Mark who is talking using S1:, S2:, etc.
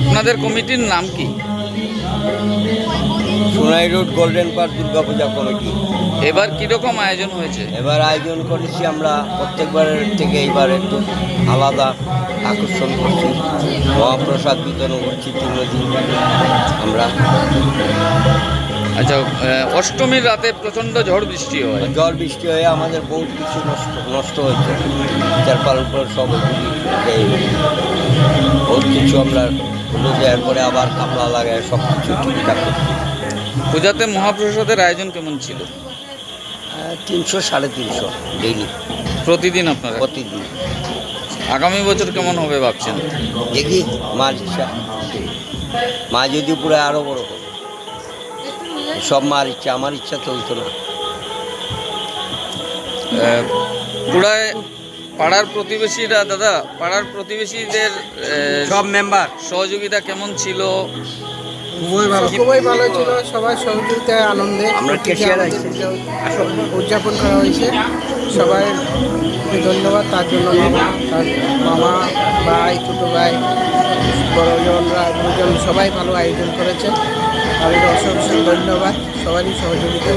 S1: আপনাদের কমিটির নাম কি?
S2: Sonai road golden park Durga Puja committee.
S1: এবার কীরকম আয়োজন হয়েছে?
S2: এবার আয়োজন করেছি আমরা প্রত্যেকবারের থেকে এইবার একটু আলাদা আকর্ষণ করছি। মহাপ্রসাদ বিতরণ করছি তিন দিন আমরা।
S1: আচ্ছা অষ্টমীর রাতে প্রচণ্ড ঝড় বৃষ্টি হয়।
S2: ঝড় বৃষ্টি হয়ে আমাদের বহু কিছু নষ্ট নষ্ট হয়েছে। চারপাল উপর সব বহুত কিছু আমরা হলো দেওয়ার পরে আবার কামলা লাগায় সব কিছু ঠিকঠাক করছি।
S1: পূজাতে মহাপ্রসাদের আয়োজন কেমন ছিল?
S2: তিনশো সাড়ে তিনশো ডেইলি
S1: প্রতিদিন আপনারা?
S2: প্রতিদিন।
S1: আগামী বছর কেমন হবে ভাবছেন?
S2: দেখি মার ইচ্ছা। মা যদি পুরো আরও বড় করে সব মার ইচ্ছা আমার ইচ্ছা তো হইতো না।
S1: পুরায় পাড়ার প্রতিবেশীরা দাদা পাড়ার প্রতিবেশীদের
S2: সব মেম্বার
S1: সহযোগিতা কেমন ছিল?
S2: খুবই ভালো।
S3: খুবই ভালো ছিল। সবাই সহযোগিতায় আনন্দে
S2: আমরা
S3: উদযাপন করা হয়েছে। সবাই ধন্যবাদ তার জন্য মামা তার মামা ভাই ছোটো ভাই বড়জনরা গুরুজন সবাই ভালো আয়োজন করেছেন। তাদের অসংখ্য ধন্যবাদ। সবারই সহযোগিতা